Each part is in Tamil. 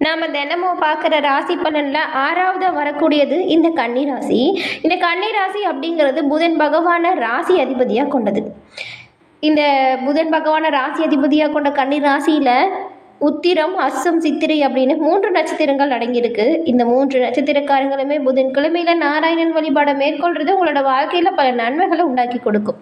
நாம் தினமும் பார்க்குற ராசி பலனில் ஆறாவது வரக்கூடியது இந்த கன்னி ராசி. இந்த கன்னி ராசி அப்படிங்கிறது புதன் பகவானை ராசி அதிபதியாக கொண்டது. இந்த புதன் பகவானை ராசி அதிபதியாக கொண்ட கன்னி ராசியில் உத்திரம் அஸ்ஸம் சித்திரை அப்படின்னு மூன்று நட்சத்திரங்கள் அடங்கியிருக்கு. இந்த மூன்று நட்சத்திரக்காரங்களுமே புதன் கிழமையில நாராயணன் வழிபாடை மேற்கொள்றது உங்களோட வாழ்க்கையில் பல நன்மைகளை உண்டாக்கி கொடுக்கும்.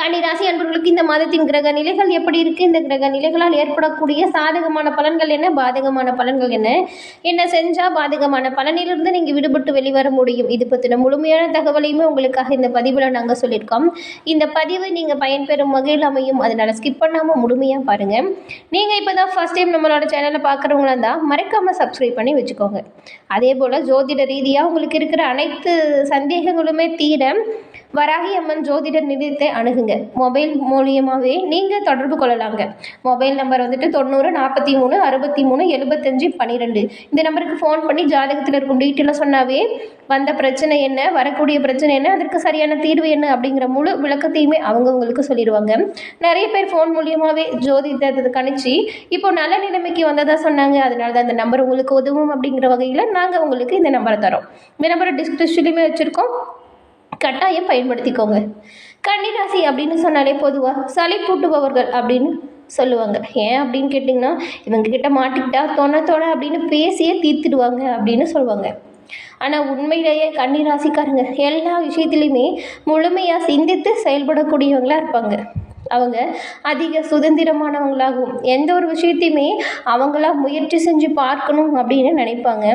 கன்னிராசி அன்பர்களுக்கு இந்த மாதத்தின் கிரக நிலைகள் எப்படி இருக்கு? இந்த கிரக நிலைகளால் ஏற்படக்கூடிய சாதகமான பலன்கள் என்ன? பாதகமான பலன்கள் என்ன? என்ன செஞ்சா பாதகமான பலனிலிருந்து நீங்க விடுபட்டு வெளிவர முடியும்? இது பற்றின முழுமையான தகவலையுமே உங்களுக்காக இந்த பதிவில் நாங்கள் சொல்லியிருக்கோம். இந்த பதிவு நீங்க பயன்பெறும் வகையில் அமையும். அதனால ஸ்கிப் பண்ணாம முழுமையா பாருங்க. நீங்க இப்பதான் ஃபர்ஸ்ட் டைம் நம்மளோட சேனலை பார்க்குறவங்களா இருந்தால் மறக்காம சப்ஸ்கிரைப் பண்ணி வச்சுக்கோங்க. அதே போல ஜோதிட ரீதியாக உங்களுக்கு இருக்கிற அனைத்து சந்தேகங்களுமே தீர வராகி அம்மன் ஜோதிடர் நிதியத்தை அணுகுங்க. மொபைல் மூலியமாகவே நீங்கள் தொடர்பு கொள்ளலாங்க. மொபைல் நம்பர் வந்துட்டு தொண்ணூறு நாற்பத்தி மூணு அறுபத்தி மூணு எழுபத்தஞ்சு பன்னிரெண்டு இந்த நம்பருக்கு ஃபோன் பண்ணி ஜாதகத்தில் இருக்கும் டீட்டெயிலாக சொன்னாவே வந்த பிரச்சனை என்ன வரக்கூடிய பிரச்சனை என்ன அதற்கு சரியான தீர்வு என்ன அப்படிங்கிற முழு விளக்கத்தையுமே அவங்கவுங்களுக்கு சொல்லிடுவாங்க. நிறைய பேர் ஃபோன் மூலியமாகவே ஜோதிடத்தை கணிச்சு இப்போ நல்ல நிலைமைக்கு வந்ததாக சொன்னாங்க அதனால தான் அந்த நம்பர் உங்களுக்கு உதவும் அப்படிங்கிற வகையில் நாங்கள் உங்களுக்கு இந்த நம்பரை தரோம். இந்த நம்பரை டிஸ்கிரிப்ஷன்லையுமே வச்சுருக்கோம். கட்டாயம் பயன்படுத்திக்கோங்க. கன்னிராசி அப்படின்னு சொன்னாலே பொதுவாக சளி பூட்டுபவர்கள் அப்படின்னு சொல்லுவாங்க. ஏன் அப்படின்னு கேட்டிங்கன்னா இவங்க கிட்ட மாட்டிக்கிட்டா தொண தொண அப்படின்னு பேசியே தீர்த்துடுவாங்க அப்படின்னு சொல்லுவாங்க. ஆனால் உண்மையிலேயே கன்னிராசிக்காரங்க எல்லா விஷயத்துலையுமே முழுமையாக சிந்தித்து செயல்படக்கூடியவங்களாக இருப்பாங்க. அவங்க அதிக சுதந்திரமானவங்களாகவும் எந்த ஒரு விஷயத்தையுமே அவங்களா முயற்சி செஞ்சு பார்க்கணும் அப்படின்னு நினைப்பாங்க.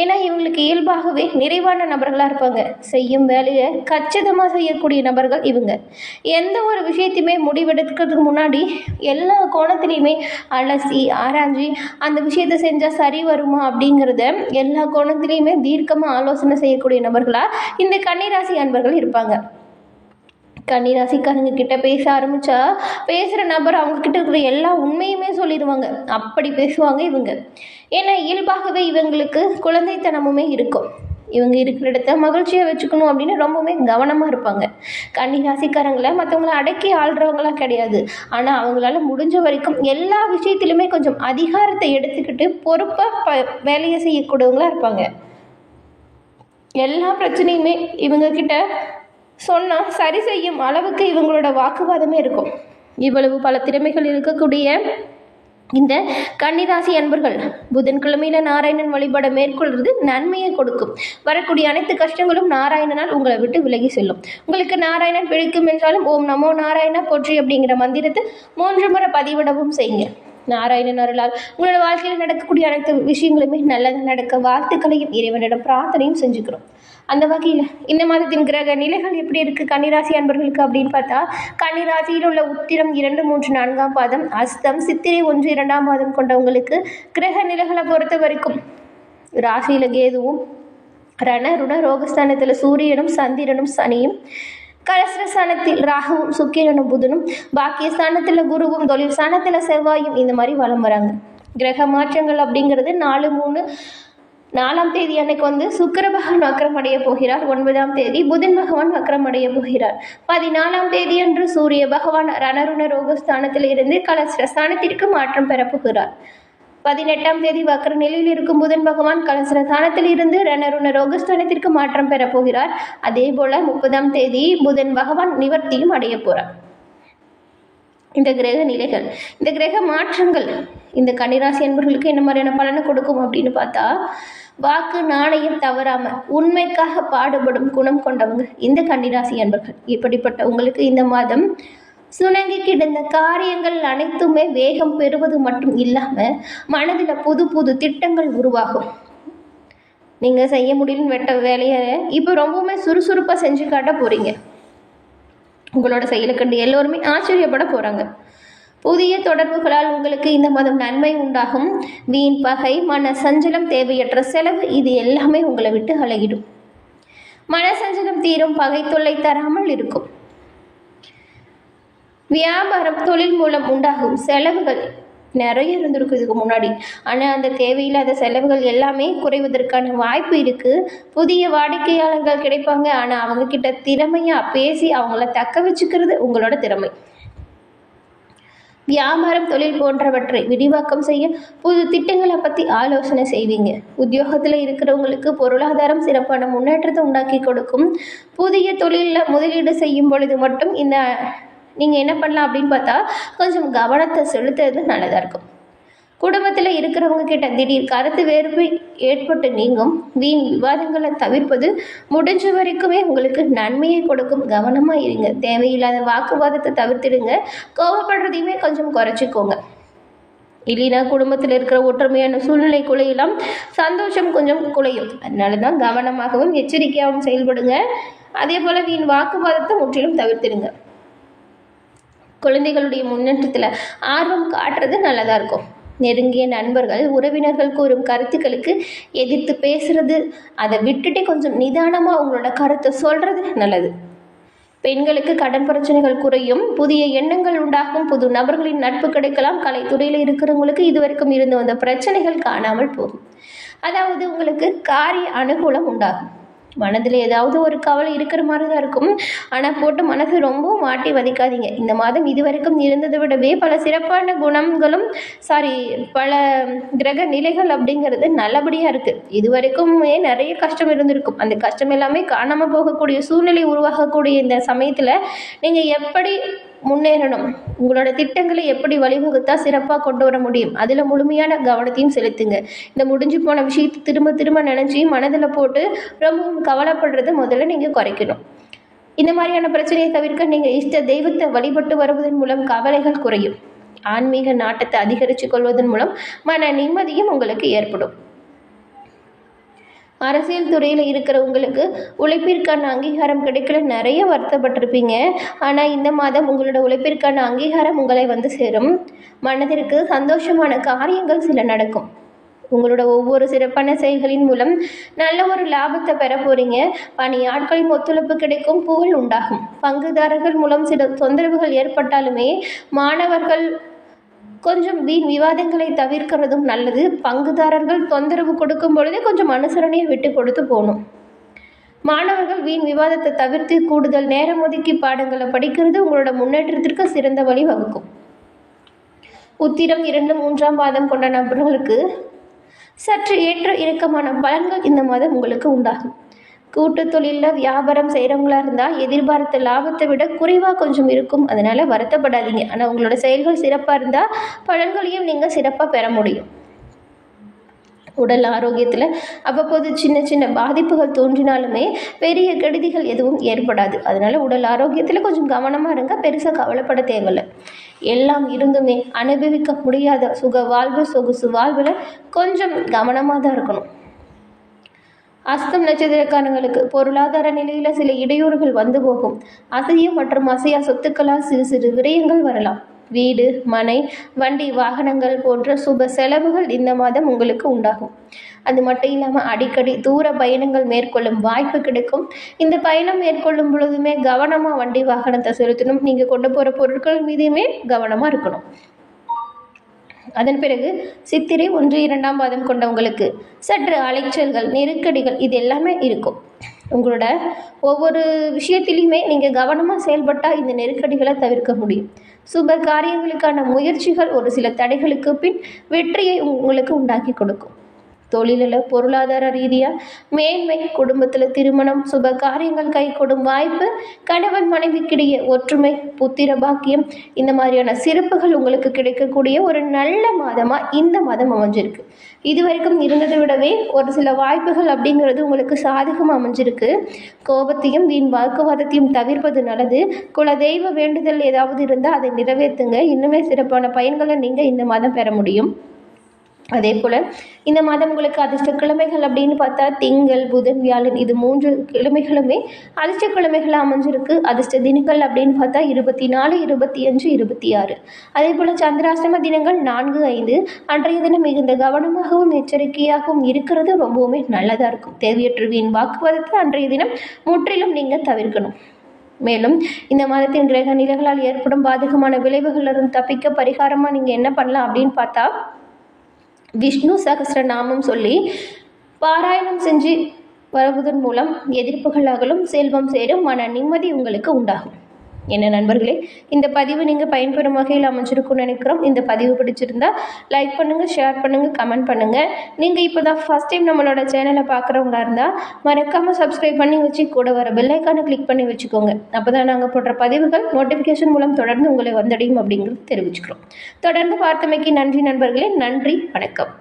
ஏன்னா இவங்களுக்கு இயல்பாகவே நிறைவான நபர்களாக இருப்பாங்க. செய்யும் வேலையை கச்சிதமாக செய்யக்கூடிய நபர்கள் இவங்க. எந்த ஒரு விஷயத்தையுமே முடிவெடுக்கிறதுக்கு முன்னாடி எல்லா கோணத்துலேயுமே அலசி ஆராய்ஞ்சி அந்த விஷயத்தை செஞ்சால் சரி வருமா அப்படிங்கிறத எல்லா கோணத்துலேயுமே தீர்க்கமாக ஆலோசனை செய்யக்கூடிய நபர்களாக இந்த கன்னிராசி அன்பர்கள் இருப்பாங்க. கன்னிராசிக்காரங்க கிட்ட பேச ஆரம்பிச்சா பேசுகிற நபர் அவங்கக்கிட்ட இருக்கிற எல்லா உண்மையுமே சொல்லிடுவாங்க. அப்படி பேசுவாங்க இவங்க. ஏன்னா இயல்பாகவே இவங்களுக்கு குழந்தைத்தனமுமே இருக்கும். இவங்க இருக்கிற இடத்த மகிழ்ச்சியாக வச்சுக்கணும் அப்படின்னு ரொம்பவுமே கவனமாக இருப்பாங்க. கன்னிராசிக்காரங்களை மற்றவங்கள அடக்கி ஆள்றவங்களாம் கிடையாது. ஆனால் அவங்களால முடிஞ்ச வரைக்கும் எல்லா விஷயத்திலுமே கொஞ்சம் அதிகாரத்தை எடுத்துக்கிட்டு பொறுப்பாக ப வேலையை செய்யக்கூடியவங்களாக இருப்பாங்க. எல்லா பிரச்சனையுமே இவங்க கிட்ட சொன்னால் சரி செய்யும் அளவுக்கு இவங்களோட வாக்குவாதமே இருக்கும். இவ்வளவு பல திறமைகள் இருக்கக்கூடிய இந்த கன்னிராசி அன்பர்கள் புதன்கிழமையில நாராயணன் வழிபாட மேற்கொள்வது நன்மையை கொடுக்கும். வரக்கூடிய அனைத்து கஷ்டங்களும் நாராயணனால் உங்களை விட்டு விலகி செல்லும். உங்களுக்கு நாராயணன் பிடிக்கும் என்றாலும் ஓம் நமோ நாராயணா போற்றி அப்படிங்கிற மந்திரத்தை மூன்று முறை பதிவிடவும் செய்யுங்க. நாராயணன் அருளால் உங்களோட வாழ்க்கையில் நடக்கக்கூடிய அனைத்து விஷயங்களுமே நல்லது நடக்க வாழ்த்துக்களையும் இறைவனிடம் பிரார்த்தனையும் செஞ்சுக்கிறோம். அந்த வகையில் இந்த மாதத்தின் கிரக நிலைகள் எப்படி இருக்குது கன்னிராசி அன்பர்களுக்கு அப்படின்னு பார்த்தா கன்னிராசியில் உள்ள உத்திரம் இரண்டு மூன்று நான்காம் பாதம் அஸ்தம் சித்திரை ஒன்று இரண்டாம் பாதம் கொண்டவங்களுக்கு கிரக நிலைகளை பொறுத்த வரைக்கும் ராசியில் கேதுவும் ரண ருண ரோகஸ்தானத்தில் சூரியனும் சந்திரனும் சனியும் கலசரஸ்தானத்தில் ராகுவும் சுக்கிரனும் புதனும் பாக்கிய ஸ்தானத்தில் குருவும் தொழில் ஸ்தானத்தில் செவ்வாயும் இந்த மாதிரி வலம் வராங்க. கிரக மாற்றங்கள் அப்படிங்கிறது நாலு மூணு நாலாம் தேதி அன்னைக்கு வந்து சுக்கர பகவான் வக்கரம் அடைய போகிறார். ஒன்பதாம் தேதி புதன் பகவான் வக்கரம் அடைய போகிறார். பதினாலாம் தேதி அன்று சூரிய பகவான் ரணருண ரோகஸ்தானத்தில் இருந்து கலசரஸ்தானத்திற்கு மாற்றம் பெறப்போகிறார் பதினெட்டாம் தேதி வக்கர நிலையில் இருக்கும் புதன் பகவான் கலசர ஸ்தானத்தில் இருந்து ரணருண ரோகஸ்தானத்திற்கு மாற்றம் பெறப்போகிறார் அதே போல முப்பதாம் தேதி புதன் பகவான் நிவர்த்தியும் அடைய போகிறார் இந்த கிரக நிலைகள் இந்த கிரக மாற்றங்கள் இந்த கன்னிராசி என்பவர்களுக்கு என்ன மாதிரியான பலனை கொடுக்கும் அப்படின்னு பார்த்தா வாக்கு நாணயம் தவறாம உண்மைக்காக பாடுபடும் குணம் கொண்டவங்க இந்த கன்னிராசி அன்பர்கள். இப்படிப்பட்ட உங்களுக்கு இந்த மாதம் சுணங்கி கிடந்த காரியங்கள் அனைத்துமே வேகம் பெறுவது மட்டும் இல்லாமல் மனதில் புது புது திட்டங்கள் உருவாகும். நீங்கள் செய்ய முடியும் வெட்ட வேலையை இப்போ ரொம்பவுமே சுறுசுறுப்பாக செஞ்சு காட்ட போகிறீங்க உங்களோட செயலை கண்டு எல்லோருமே ஆச்சரியப்பட போகிறாங்க புதிய தொடர்புகளால் உங்களுக்கு இந்த மாதம் நன்மை உண்டாகும். வீண் பகை மன சஞ்சலம் தேவையற்ற செலவு இது எல்லாமே உங்களை விட்டு அழகிடும் மன சஞ்சலம் தீரும் பகை தொல்லை தராமல் இருக்கும். வியாபாரம் தொழில் மூலம் உண்டாகும் செலவுகள் நிறைய இருந்திருக்கு இதுக்கு முன்னாடி. ஆனால் அந்த தேவையில்லாத செலவுகள் எல்லாமே குறைவதற்கான வாய்ப்பு இருக்குது புதிய வாடிக்கையாளர்கள் கிடைப்பாங்க. ஆனால் அவங்க கிட்ட திறமையாக பேசி அவங்கள தக்க வச்சுக்கிறது உங்களோட திறமை. வியாபாரம் தொழில் போன்றவற்றை விரிவாக்கம் செய்ய புது திட்டங்களை பற்றி ஆலோசனை செய்வீங்க. உத்தியோகத்தில் இருக்கிறவங்களுக்கு பொருளாதாரம் சிறப்பான முன்னேற்றத்தை உண்டாக்கி கொடுக்கும். புதிய தொழிலில் முதலீடு செய்யும் பொழுது மட்டும் இந்த நீங்கள் என்ன பண்ணலாம் அப்படின்னு பார்த்தா கொஞ்சம் கவனத்தை செலுத்துறது நல்லதாக இருக்கும். குடும்பத்தில் இருக்கிறவங்க கிட்ட திடீர் கருத்து வேறுபை ஏற்பட்டு நீங்கும். வீண் விவாதங்களை தவிர்ப்பது முடிஞ்ச வரைக்குமே உங்களுக்கு நன்மையை கொடுக்கும். கவனமாக இருங்க. தேவையில்லாத வாக்குவாதத்தை தவிர்த்திடுங்க. கோவப்படுறதையுமே கொஞ்சம் குறைச்சிக்கோங்க. இல்லைன்னா குடும்பத்தில் இருக்கிற ஒற்றுமையான சூழ்நிலை குலையெல்லாம் சந்தோஷம் கொஞ்சம் குலையும். அதனால தான் கவனமாகவும் எச்சரிக்கையாகவும் செயல்படுங்க. அதே போல் வீண் வாக்குவாதத்தை முற்றிலும் தவிர்த்திடுங்க. குழந்தைகளுடைய முன்னேற்றத்தில் ஆர்வம் காட்டுறது நல்லதாக இருக்கும். நெருங்கிய நண்பர்கள் உறவினர்கள் கூறும் கருத்துக்களுக்கு எதிர்த்து பேசுறது அதை விட்டுட்டு கொஞ்சம் நிதானமாக உங்களோட கருத்தை சொல்கிறது நல்லது. பெண்களுக்கு கடன் பிரச்சனைகள் குறையும் புதிய எண்ணங்கள் உண்டாகும் புது நபர்களின் நட்பு கிடைக்கலாம் கலைத்துறையில் இருக்கிறவங்களுக்கு இதுவரைக்கும் இருந்து வந்த பிரச்சனைகள் காணாமல் போகும். அதாவது உங்களுக்கு காரிய அனுகூலம் உண்டாகும். மனதில் ஏதாவது ஒரு கவலை இருக்கிற மாதிரி தான் இருக்கும். ஆனால் போட்டு மனசு ரொம்ப மாட்டி வதைக்காதீங்க. இந்த மாதம் இதுவரைக்கும் இருந்ததை விடவே பல சிறப்பான குணங்களும் சாரி பல கிரக நிலைகள் அப்படிங்கிறது நல்லபடியாக இருக்குது இது வரைக்குமே நிறைய கஷ்டம் இருந்திருக்கும். அந்த கஷ்டம் எல்லாமே காணாமல் போகக்கூடிய சூழ்நிலை உருவாகக்கூடிய இந்த சமயத்தில் நீங்கள் எப்படி முன்னேறணும். உங்களோட திட்டங்களை எப்படி வழிவகுத்தா சிறப்பாக கொண்டு வர முடியும்? அதில் முழுமையான கவனத்தையும் செலுத்துங்க. இந்த முடிஞ்சு போன விஷயத்தை திரும்ப திரும்ப நினச்சி மனதில் போட்டு ரொம்பவும் கவலைப்படுறத முதல்ல நீங்கள் குறைக்கணும். இந்த மாதிரியான பிரச்சனையை தவிர்க்க நீங்கள் இஷ்ட தெய்வத்தை வழிபட்டு வருவதன் மூலம் கவலைகள் குறையும். ஆன்மீக நாட்டத்தை அதிகரித்து கொள்வதன் மூலம் மன நிம்மதியும் உங்களுக்கு ஏற்படும். அரசியல் துறையில் இருக்கிறவங்களுக்கு உழைப்பிற்கான அங்கீகாரம் கிடைக்கல நிறைய வருத்தப்பட்டிருப்பீங்க. ஆனால் இந்த மாதம் உங்களோட உழைப்பிற்கான அங்கீகாரம் உங்களை வந்து சேரும். மனதிற்கு சந்தோஷமான காரியங்கள் சில நடக்கும். உங்களோட ஒவ்வொரு சிறப்பான செயல்களின் மூலம் நல்ல ஒரு லாபத்தை பெற போகிறீங்க பணியாட்களின் ஒத்துழைப்பு கிடைக்கும் புகழ் உண்டாகும். பங்குதாரர்கள் மூலம் சில தொந்தரவுகள் ஏற்பட்டாலுமே மாணவர்கள் கொஞ்சம் வீண் விவாதங்களை தவிர்க்கிறதும் நல்லது. பங்குதாரர்கள் தொந்தரவு கொடுக்கும் பொழுதே கொஞ்சம் அனுசரணையை விட்டு கொடுத்து போகணும். மாணவர்கள் வீண் விவாதத்தை தவிர்த்து கூடுதல் நேரம் ஒதுக்கி பாடங்களை படிக்கிறது உங்களோட முன்னேற்றத்திற்கு சிறந்த வழி வகுக்கும். உத்திரம் இரண்டு மூன்றாம் பாதம் கொண்ட நபர்களுக்கு சற்று ஏற்ற இறக்கமான பலன்கள் இந்த மாதம் உங்களுக்கு உண்டாகும். கூட்டு தொழிலில் வியாபாரம் செய்கிறவங்களா இருந்தால் எதிர்பார்த்த லாபத்தை விட குறைவாக கொஞ்சம் இருக்கும். அதனால் வருத்தப்படாதீங்க. ஆனால் உங்களோட செயல்கள் சிறப்பாக இருந்தால் பலன்களையும் நீங்கள் சிறப்பாக பெற முடியும். உடல் ஆரோக்கியத்தில் அவ்வப்போது சின்ன சின்ன பாதிப்புகள் தோன்றினாலுமே பெரிய கெடுதிகள் எதுவும் ஏற்படாது. அதனால் உடல் ஆரோக்கியத்தில் கொஞ்சம் கவனமாக இருங்க. பெருசாக கவலைப்பட தேவையில்லை. எல்லாம் இருந்துமே அனுபவிக்க முடியாத சுக வாழ்வு சொகுசு வாழ்வில் கொஞ்சம் கவனமாக தான் இருக்கணும். அஸ்தம் நட்சத்திரக்காரங்களுக்கு பொருளாதார நிலையில் சில இடையூறுகள் வந்து போகும். அசைய மற்றும் அசையா சொத்துக்களால் சிறு சிறு விரயங்கள் வரலாம். வீடு மனை வண்டி வாகனங்கள் போன்ற சுப செலவுகள் இந்த மாதம் உங்களுக்கு உண்டாகும். அது மட்டும் இல்லாமல் அடிக்கடி தூர பயணங்கள் மேற்கொள்ளும் வாய்ப்பு கிடைக்கும். இந்த பயணம் மேற்கொள்ளும் பொழுதுமே கவனமாக வண்டி வாகனத்தை செலுத்தணும். நீங்கள் கொண்டு போகிற பொருட்கள் மீதுமே கவனமாக இருக்கணும். அதன் பிறகு சித்திரை ஒன்று இரண்டாம் பாதம் கொண்டவங்களுக்கு சற்று அலைச்சல்கள் நெருக்கடிகள் இது எல்லாமே இருக்கும். உங்களோட ஒவ்வொரு விஷயத்திலையுமே நீங்கள் கவனமாக செயல்பட்டால் இந்த நெருக்கடிகளை தவிர்க்க முடியும். சுப காரியங்களுக்கான முயற்சிகள் ஒரு சில தடைகளுக்கு பின் வெற்றியை உங்களுக்கு உண்டாக்கி கொடுக்கும். தொழிலில் பொருளாதார ரீதியாக மேன்மை குடும்பத்தில் திருமணம் சுப காரியங்கள் கை கொடும் வாய்ப்பு கணவன் மனைவிக்கிடையே ஒற்றுமை புத்திர பாக்கியம் இந்த மாதிரியான சிறப்புகள் உங்களுக்கு கிடைக்கக்கூடிய ஒரு நல்ல மாதமாக இந்த மாதம் அமைஞ்சிருக்கு. இது வரைக்கும் இருந்ததை விடவே ஒரு சில வாய்ப்புகள் அப்படிங்கிறது உங்களுக்கு சாதகமாக அமைஞ்சிருக்கு. கோபத்தையும் வீண் வாக்குவாதத்தையும் தவிர்ப்பது நல்லது. குல தெய்வ வேண்டுதல் ஏதாவது இருந்தால் அதை நிறைவேற்றுங்க. இன்னுமே சிறப்பான பயன்களை நீங்கள் இந்த மாதம் பெற முடியும். அதே போல் இந்த மாதம் உங்களுக்கு அதிர்ஷ்ட கிழமைகள் அப்படின்னு பார்த்தா திங்கள் புதன் வியாழன் இது மூன்று கிழமைகளுமே அதிர்ஷ்ட கிழமைகள் அமைஞ்சிருக்கு. அதிர்ஷ்ட தினங்கள் அப்படின்னு பார்த்தா இருபத்தி நாலு இருபத்தி அஞ்சு இருபத்தி ஆறு. அதே போல் சந்திராஷ்டம தினங்கள் நான்கு ஐந்து. அன்றைய தினம் மிகுந்த கவனமாகவும் எச்சரிக்கையாகவும் இருக்கிறது. ரொம்பவுமே நல்லதாக இருக்கும். தேவையற்ற வீண் வாக்குவாதத்தை அன்றைய தினம் முற்றிலும் நீங்கள் தவிர்க்கணும். மேலும் இந்த மாதத்தின் கிரக நிலைகளால் ஏற்படும் பாதகமான விளைவுகளிலிருந்து தப்பிக்க பரிகாரமாக நீங்கள் என்ன பண்ணலாம் அப்படின்னு பார்த்தா விஷ்ணு சகஸ்ரநாமம் சொல்லி பாராயணம் செஞ்சு வருவதன் மூலம் எதிர்ப்புகள் அகலும் செல்வம் சேரும் மன நிம்மதி உங்களுக்கு உண்டாகும். என்ன நண்பர்களே இந்த பதிவு நீங்கள் பயன்பெறும் வகையில் அமைச்சிருக்கும்னு நினைக்கிறோம். இந்த பதிவு பிடிச்சிருந்தா லைக் பண்ணுங்கள் ஷேர் பண்ணுங்கள் கமெண்ட் பண்ணுங்கள் நீங்கள் இப்போ தான் ஃபஸ்ட் டைம் நம்மளோட சேனலை பார்க்குறவங்களா இருந்தால் மறக்காமல் சப்ஸ்கிரைப் பண்ணி வச்சு கூட வர பெல்லைக்கானை கிளிக் பண்ணி வச்சுக்கோங்க. அப்போ தான் நாங்கள் போடுற பதிவுகள் நோட்டிஃபிகேஷன் மூலம் தொடர்ந்து உங்களை வந்தடையும் அப்படிங்கிறது தெரிவிச்சுக்கிறோம். தொடர்ந்து பார்த்தமைக்கு நன்றி நண்பர்களே நன்றி வணக்கம்.